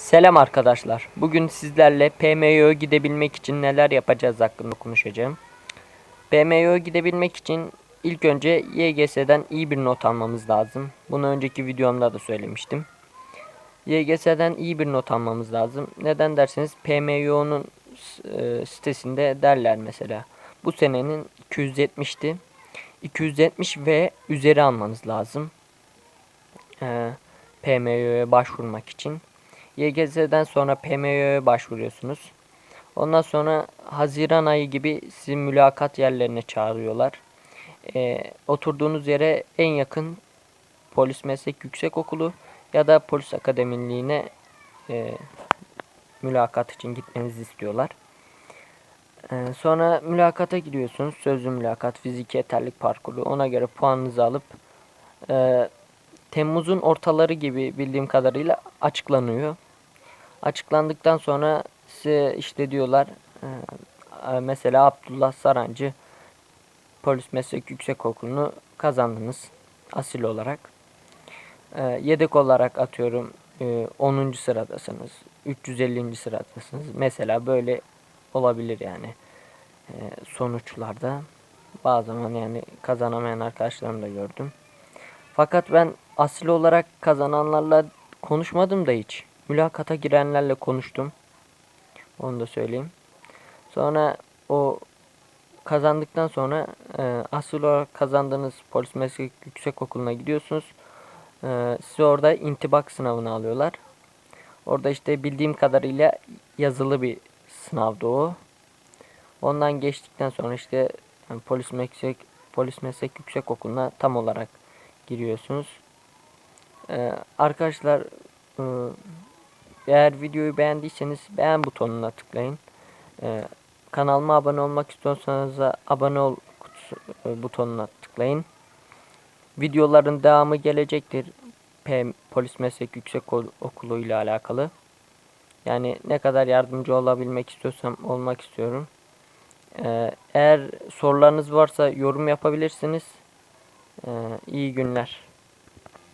Selam arkadaşlar. Bugün sizlerle PMYO'ya gidebilmek için neler yapacağız hakkında konuşacağım. PMYO'ya gidebilmek için ilk önce YGS'den iyi bir not almamız lazım. Bunu önceki videomda da söylemiştim. YGS'den iyi bir not almamız lazım. Neden derseniz PMYO'nun e, sitesinde derler mesela. Bu senenin 270'ti. 270 ve üzeri almanız lazım. E, PMYO'ya başvurmak için. YGS'den sonra PMYO'ya başvuruyorsunuz. Ondan sonra Haziran ayı gibi sizi mülakat yerlerine çağırıyorlar. Ee, oturduğunuz yere en yakın polis meslek yüksekokulu ya da polis akademiliğine e, mülakat için gitmenizi istiyorlar. Ee, sonra mülakata gidiyorsunuz. Sözlü mülakat, fiziki yeterlik parkuru. Ona göre puanınızı alıp e, Temmuz'un ortaları gibi bildiğim kadarıyla açıklanıyor. Açıklandıktan sonra size işte diyorlar e, mesela Abdullah Sarancı Polis Meslek Yüksekokulu'nu kazandınız asil olarak. E, yedek olarak atıyorum e, 10. sıradasınız. 350. sıradasınız. Mesela böyle olabilir yani e, sonuçlarda. Bazı zaman yani kazanamayan arkadaşlarım da gördüm. Fakat ben asil olarak kazananlarla konuşmadım da hiç. Mülakata girenlerle konuştum. Onu da söyleyeyim. Sonra o kazandıktan sonra e, asil olarak kazandığınız polis meslek yüksek okuluna gidiyorsunuz. E, sizi orada intibak sınavına alıyorlar. Orada işte bildiğim kadarıyla yazılı bir sınavdı o. Ondan geçtikten sonra işte yani polis meslek polis meslek yüksek okuluna tam olarak giriyorsunuz. Ee, arkadaşlar e, eğer videoyu beğendiyseniz beğen butonuna tıklayın. Ee, kanalıma abone olmak istiyorsanız da abone ol kutusu, e, butonuna tıklayın. Videoların devamı gelecektir. PM, Polis Meslek Yüksek Okulu ile alakalı. Yani ne kadar yardımcı olabilmek istiyorsam olmak istiyorum. Ee, eğer sorularınız varsa yorum yapabilirsiniz. Ee, iyi günler.